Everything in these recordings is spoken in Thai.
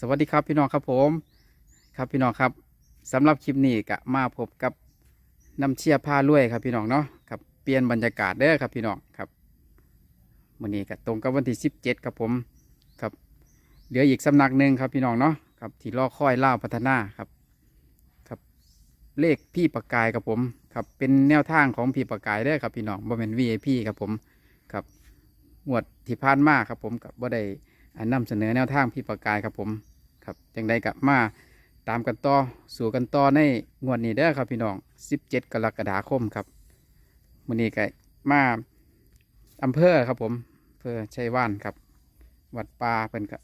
สวัสดีครับพี่น้องครับผมครับพี่น้องครับสำหรับคลิปนี้ก็มาพบกับน้ำเชียร์ผ้าลุ่ยครับพี่น้องเนาะครับเปลี่ยนบรรยากาศเด้อครับพี่น้องครับวันนี้ก็ตรงกับวันที่17ครับผมครับเหลืออีกสำนักหนึ่งครับพี่น้องเนาะครับที่รอคอยล่าพัฒนาครับครับเลขพี่ประกายครับผมครับเป็นแนวทางของพี่ประกายเด้อครับพี่น้องบ่เป็น VIP ครับผมครับงวดที่ผ่านมาครับผมกับบ่ได้ นนำเสนอแนวทางพี่ประกายครับผมครับจังใดกับมาตามกันต่อสู่กันต่อในงวดนี้เด้อครับพี่น้อง 17 กรกฎาคมครับมื้อนี้ก็มาอำเภอครับผมอำเภอชัยว่านครับ วัดป่าเป็นก็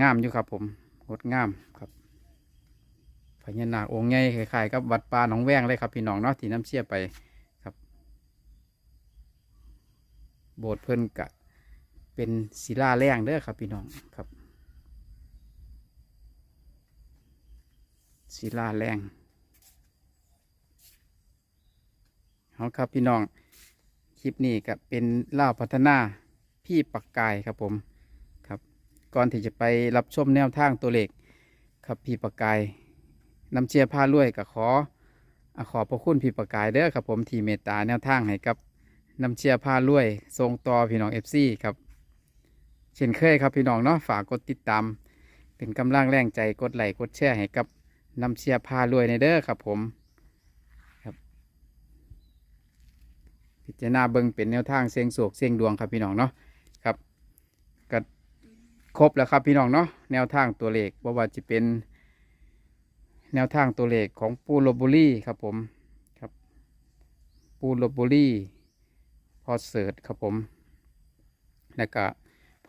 งามอยู่ครับผมงดงามครับพญานาคองค์ใหญ่คล้ายๆกับวัดป่าหนองแวงเลยครับพี่น้องเนาะที่น้ำเชี่ยไปครับ โบสถ์เพิ่นกะ เป็นศิลาแรงเด้อครับพี่น้องครับ ศิลาแรงเอาครับพี่น้องคลิปนี้ก็เป็นเล่าพัฒนาพี่ปักกายครับผมครับก่อนที่จะไปรับชมแนวทางตัวเลขครับพี่ปักกายน้ำเชียร์ผ้าลวยก็ขอขอพระคุณพี่ปักกายเด้อครับผมที่เมตตาแนวทางให้กับน้ำเชียร์ผ้าลวยทรงต่อพี่น้องเอฟซีครับ เช่นเคยครับพี่น้องเนาะฝากกดติดตาม เป็นกำลังแรงใจกดไลค์กดแชร์ให้กับนำเชียร์พารวยในเด้อครับผมครับ พิจารณาเบิ่งเป็นแนวทางเสียงโศกเสียงดวงครับพี่น้องเนาะครับก็ครบแล้วครับพี่น้องเนาะแนวทางตัวเลขว่าว่าจะเป็น แนวทางตัวเลขของปูโรบุรีครับผมครับปูโรบุรีพอเสิร์ตครับผมแล้วก็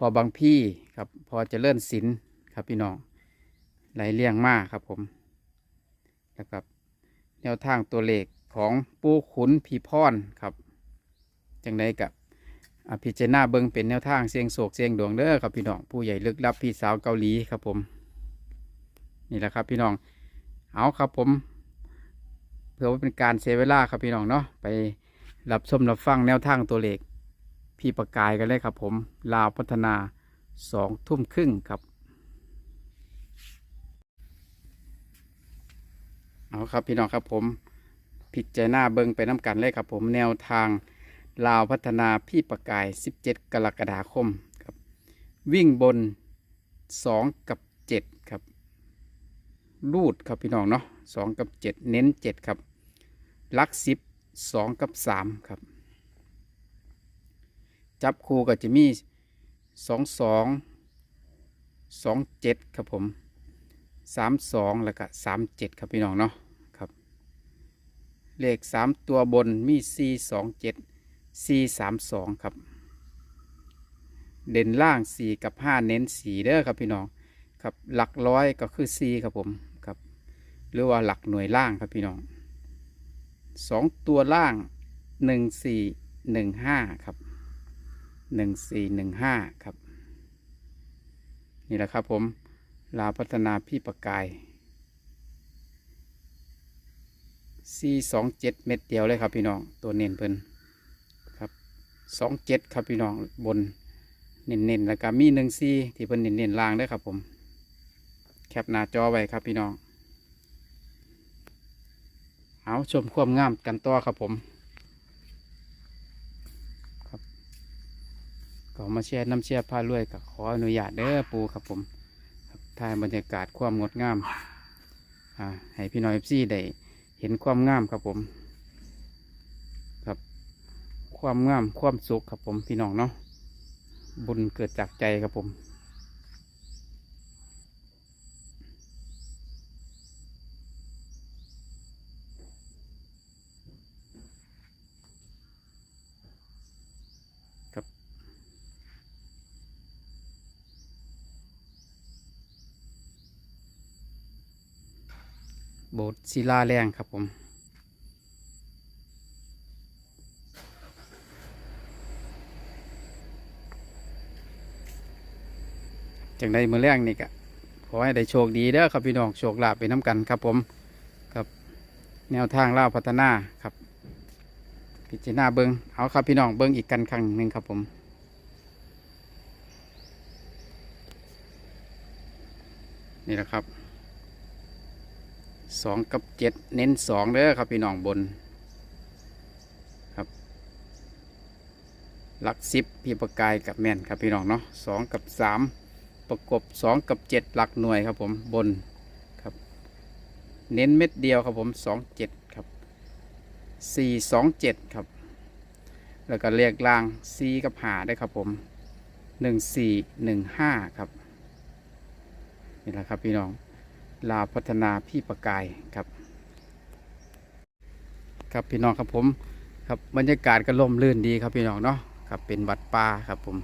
พอบางพี่ครับ พอจะเลื่อนศิลป์ครับพี่น้องไหลเลี่ยงมากครับผมแล้วกับ แนวทางตัวเลขของปูขุนพีพรครับจังไดกับพิจารณาเบิงเป็นแนวทางเสียงโศกเสียงดวงเด้อครับพี่น้องผู้ใหญ่ลึกลับพี่สาวเกาหลีครับผม นี่แหละครับพี่น้องเอาครับผม เพื่อว่าเป็นการเสียเวลาครับพี่น้องเนาะไปรับชมรับฟังแนวทางตัวเลข พี่ประกายกันเลยครับผม ลาวพัฒนาสองทุ่มครึ่งครับเอาครับพี่น้องครับผมพิดใจารณาเบิงไปน้ำกันเลยครับผมแนวทางลาวพัฒนาพี่ประกาย 17 กรกฎาคมครับ วิ่งบน 2 กับ 7 ครับ รูดครับพี่น้องเนาะ2กับ 7 เน้น 7 ครับลักสิบ2กับ 3 ครับ จับคู่ก็จะมีสองสองสองเจ็ดครับผมสามสองแล้วก็สามเจ็ดครับพี่น้องเนาะครับ เลขสามตัวบนมีสี่สองเจ็ดสี่สามสองครับ เด่นล่างสี่กับห้าเน้นสี่เด้อครับพี่น้องครับหลักร้อยก็คือสี่ครับผมครับ หรือว่าหลักหน่วยล่างครับพี่น้องสองตัวล่างหนึ่งสี่หนึ่งห้าครับ หนึ่งสี่หนึ่งห้าครับ นี่แหละครับผมลาพัฒนาพี่ประกายสี่สองเจ็ดเม็ดเดียวเลยครับพี่น้องตัวเน้นเพิ่นครับสองเจ็ดครับพี่น้องบนเน้นๆแล้วก็มีหนึ่งสี่ที่เพิ่นเน้นๆล่างด้วยครับผม แคปหน้าจอไว้ครับพี่น้อง เอาชมความงามกันต่อครับผม มาแช่น้ำแช่ผ้ารวยกับขออนุญาตเด้อปูครับผมถ่ายบรรยากาศความงดงามอ่าให้พี่น้อยซีได้เห็นความงามครับผม ครับ ความงามความสุขครับผมพี่น้องเนาะบุญเกิดจากใจครับผม โบสถ์ศิลาแรงครับผมจังได้มือแรงนี่กะขอให้ได้โชคดีเด้อครับพี่น้องโชคลาภไปน้ำกันครับผมครับ แนวทางล่าพัฒนาครับ พิจารณาเบิงเอาครับพี่น้องเบิงอีกกันครั้งหนึ่งครับผมนี่แหละครับ สองกับเจ็ดเน้นสองเด้อครับพี่น้องบนครับหลักสิบพี่ประกายกับแม่นครับพี่น้องเนาะสองกับสามประกบสองกับเจ็ดหลักหน่วยครับผมบนครับ เน้นเม็ดเดียวครับผมสองเจ็ดครับสี่สองเจ็ดครับ แล้วก็เลขล่างสี่กับหาได้ครับผมหนึ่งสี่หนึ่งห้าครับนี่แหละครับพี่น้อง ลาวพัฒนาพี่ประกายครับ ครับพี่น้องครับผมครับบรรยากาศก็ล่มลื่นดีครับพี่น้องเนาะครับเป็นวัดป่าครับผม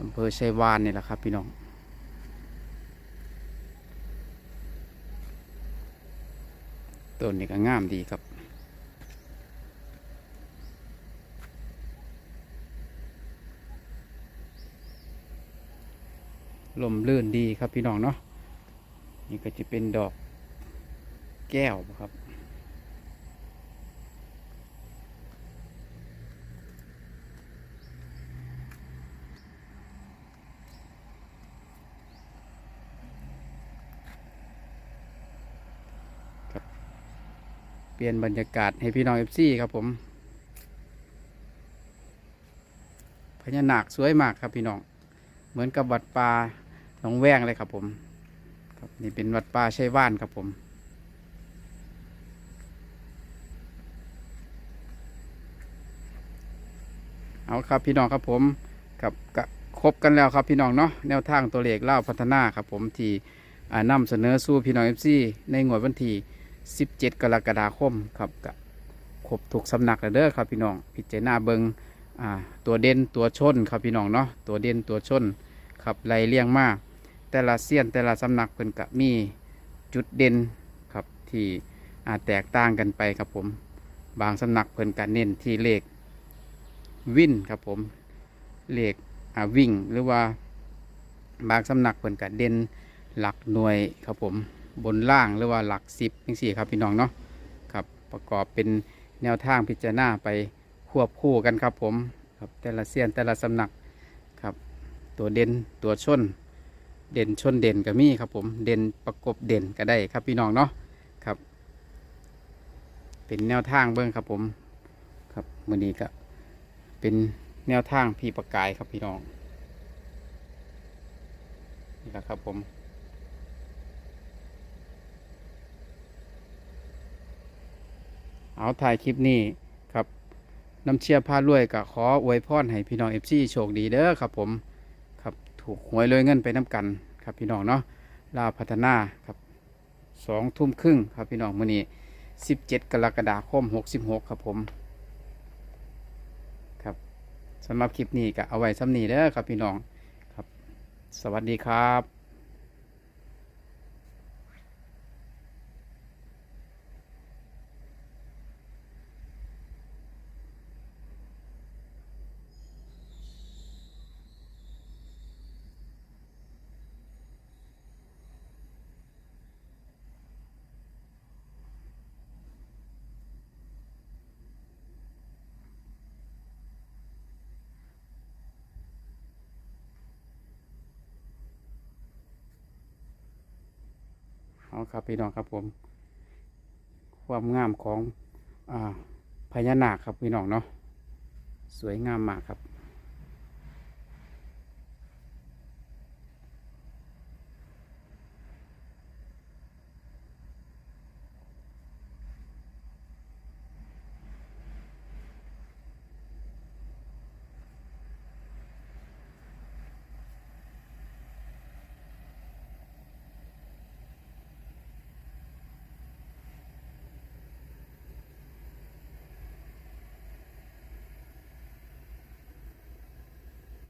อำเภอชัยวานนี่แหละครับ พี่น้องต้นนี้ก็งามดีครับลมลื่นดีครับพี่น้องเนาะ นี่ก็จะเป็นดอกแก้วครับ เปลี่ยนบรรยากาศให้พี่น้องเอฟซีครับผมพญานาคสวยมากครับพี่น้อง เหมือนกับวัดป่าหนองแวงเลยครับผม ครับนี่เป็นวัดป่าชัยว่านครับผม เอาครับพี่น้องครับผมกับกครบกันแล้วครับพี่น้องเนาะแนวทางตัวเลขเล่าพัฒนาครับผมที่อ่านำเสนอสู่พี่น้องเอฟซีในงวดวันที่ 17 กรกฎาคมครับกะครบถูกสำนักแล้วเด้อครับพี่น้องพิจารณาเบิงตัวเด่นตัวชนครับพี่น้องเนาะตัวเด่นตัวชนครับไล่เลี่ยงมาก แต่ละเซียนแต่ละสำนักเพิ่นกะมีจุดเด่นครับที่อาแตกต่างกันไปครับผมบางสำนักเพิ่นกะเน้นที่เลขวินครับผมเลขวิ่งหรือว่าบางสำนักเพิ่นกัเด่นหลักหน่วยครับผมบนล่างหรือว่าหลักสิบจังสี่ครับพี่น้องเนาะครับประกอบเป็นแนวทางพิจารณาไปควบคู่กันครับผมครับแต่ละเซียนแต่ละสำนักครับตัวเด่นตัวชน เด่นชนเด่นก็มีครับผมเด่นประกบเด่นก็ได้ครับพี่น้องเนาะครับ เป็นแนวทางเบิ้องครับผมครับมือนี้ก็เป็นแนวทางพี่ประกายครับพี่น้องนี่แหละครับผมเอาถ่ายคลิปนี้ครับน้ำเชียร์พารวยกับขออวยพรให้พี่น้องเอฟซีโชคดีเด้อครับผม ถูกหวยรวยเงินไปน้ำกันครับพี่น้องเนาะลาวพัฒนาครับสองทุ่มครึ่งครับพี่น้องมื้อนี้สิบเจ็ดกรกฎาคมหกสิบหกครับผมครับสำหรับคลิปนี้ก็เอาไว้ซ้ำนี้เด้อครับพี่น้องครับ สวัสดีครับ เอาครับพี่น้องครับผม ความงามของอพญานาคครับพี่น้องเนาะสวยงามมากครับ